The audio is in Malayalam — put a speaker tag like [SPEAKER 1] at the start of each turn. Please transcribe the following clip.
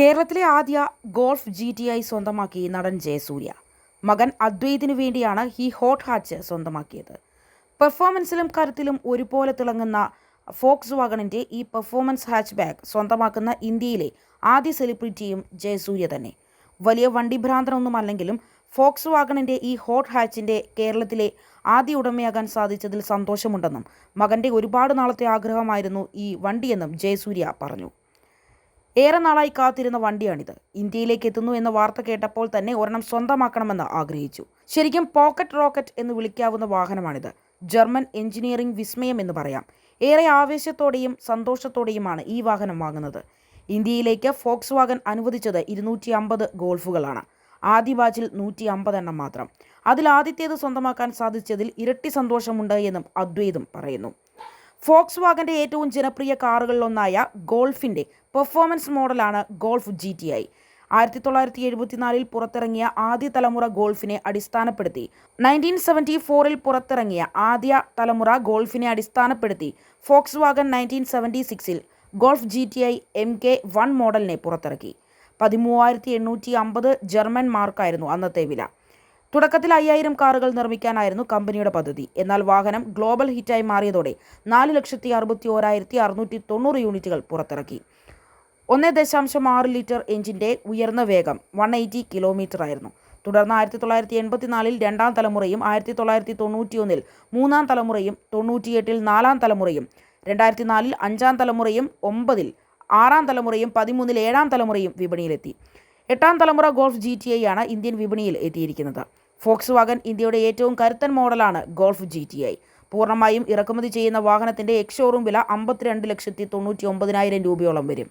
[SPEAKER 1] കേരളത്തിലെ ആദ്യ ഗോൾഫ് ജി ടി ഐ സ്വന്തമാക്കി നടൻ ജയസൂര്യ. മകൻ അദ്വൈതിനു വേണ്ടിയാണ് ഹി ഹോട്ട് ഹാച്ച് സ്വന്തമാക്കിയത്. പെർഫോമൻസിലും കരുത്തിലും ഒരുപോലെ തിളങ്ങുന്ന ഫോക്സ് വാഗണിന്റെ ഈ പെർഫോമൻസ് ഹാച്ച് ബാഗ് സ്വന്തമാക്കുന്ന ഇന്ത്യയിലെ ആദ്യ സെലിബ്രിറ്റിയും ജയസൂര്യ തന്നെ. വലിയ വണ്ടി ഭ്രാന്തനൊന്നുമല്ലെങ്കിലും ഫോക്സ് വാഗണിന്റെ ഈ ഹോട്ട് ഹാച്ചിന്റെ കേരളത്തിലെ ആദ്യ ഉടമയാകാൻ സാധിച്ചതിൽ സന്തോഷമുണ്ടെന്നും മകന്റെ ഒരുപാട് നാളത്തെ ആഗ്രഹമായിരുന്നു ഈ വണ്ടിയെന്നും ജയസൂര്യ പറഞ്ഞു. ഏറെ നാളായി കാത്തിരുന്ന വണ്ടിയാണിത്. ഇന്ത്യയിലേക്ക് എത്തുന്നു എന്ന വാർത്ത കേട്ടപ്പോൾ തന്നെ ഒരെണ്ണം സ്വന്തമാക്കണമെന്ന് ആഗ്രഹിച്ചു. ശരിക്കും പോക്കറ്റ് റോക്കറ്റ് എന്ന് വിളിക്കാവുന്ന വാഹനമാണിത്. ജർമ്മൻ എഞ്ചിനീയറിംഗ് വിസ്മയം എന്ന് പറയാം. ഏറെ ആവേശത്തോടെയും സന്തോഷത്തോടെയുമാണ് ഈ വാഹനം വാങ്ങുന്നത്. ഇന്ത്യയിലേക്ക് ഫോക്സ് വാഗൻ അനുവദിച്ചത് ഇരുന്നൂറ്റി അമ്പത് ഗോൾഫുകളാണ്. ആദ്യ ബാച്ചിൽ നൂറ്റി അമ്പത് എണ്ണം മാത്രം. അതിൽ ആദ്യത്തേത് സ്വന്തമാക്കാൻ സാധിച്ചതിൽ ഇരട്ടി സന്തോഷമുണ്ട് എന്നും അദ്വൈതം പറയുന്നു. ഫോക്സ് വാഗന്റെ ഏറ്റവും ജനപ്രിയ കാറുകളിലൊന്നായ ഗോൾഫിന്റെ പെർഫോമൻസ് മോഡലാണ് ഗോൾഫ് ജി ടി ഐ ആയിരത്തി തൊള്ളായിരത്തി എഴുപത്തിനാലിൽ പുറത്തിറങ്ങിയ ആദ്യ തലമുറ ഗോൾഫിനെ അടിസ്ഥാനപ്പെടുത്തി. നയന്റീൻ സെവന്റി ഫോറിൽ പുറത്തിറങ്ങിയ ആദ്യ തലമുറ ഗോൾഫിനെ അടിസ്ഥാനപ്പെടുത്തി ഫോക്സ് വാഗൻ നയന്റീൻ സെവന്റി സിക്സിൽ Golf G T I M K one മോഡലിനെ പുറത്തിറക്കി. പതിമൂവായിരത്തി എണ്ണൂറ്റി അമ്പത് ജർമ്മൻ മാർക്കായിരുന്നു അന്നത്തെ വില. തുടക്കത്തിൽ അയ്യായിരം കാറുകൾ നിർമ്മിക്കാനായിരുന്നു കമ്പനിയുടെ പദ്ധതി. എന്നാൽ വാഹനം ഗ്ലോബൽ ഹിറ്റായി മാറിയതോടെ നാല് ലക്ഷത്തി അറുപത്തി ഓരായിരത്തി അറുന്നൂറ്റി തൊണ്ണൂറ് യൂണിറ്റുകൾ പുറത്തിറക്കി. ഒന്ന് ദശാംശം ആറ് ലിറ്റർ എഞ്ചിന്റെ ഉയർന്ന വേഗം വൺ എയ്റ്റി കിലോമീറ്റർ ആയിരുന്നു തുടർന്ന് ആയിരത്തി തൊള്ളായിരത്തി എൺപത്തിനാലിൽ രണ്ടാം തലമുറയും ആയിരത്തി തൊള്ളായിരത്തി തൊണ്ണൂറ്റിയൊന്നിൽ മൂന്നാം തലമുറയും തൊണ്ണൂറ്റിയെട്ടിൽ നാലാം തലമുറയും രണ്ടായിരത്തി നാലിൽ അഞ്ചാം തലമുറയും ഒമ്പതിൽ ആറാം തലമുറയും പതിമൂന്നിൽ ഏഴാം തലമുറയും വിപണിയിലെത്തി. എട്ടാം തലമുറ ഗോൾഫ് ജി ടി ഐ ആണ് ഇന്ത്യൻ വിപണിയിൽ എത്തിയിരിക്കുന്നത്. ഫോക്സ് വാഗൻ ഇന്ത്യയുടെ ഏറ്റവും കരുത്തൻ മോഡലാണ് ഗോൾഫ് ജി ടി ഐ. പൂർണമായും ഇറക്കുമതി ചെയ്യുന്ന വാഹനത്തിന്റെ എക്സ് ഷോറൂം വില അമ്പത്തിരണ്ട് ലക്ഷത്തി തൊണ്ണൂറ്റി ഒമ്പതിനായിരം രൂപയോളം വരും.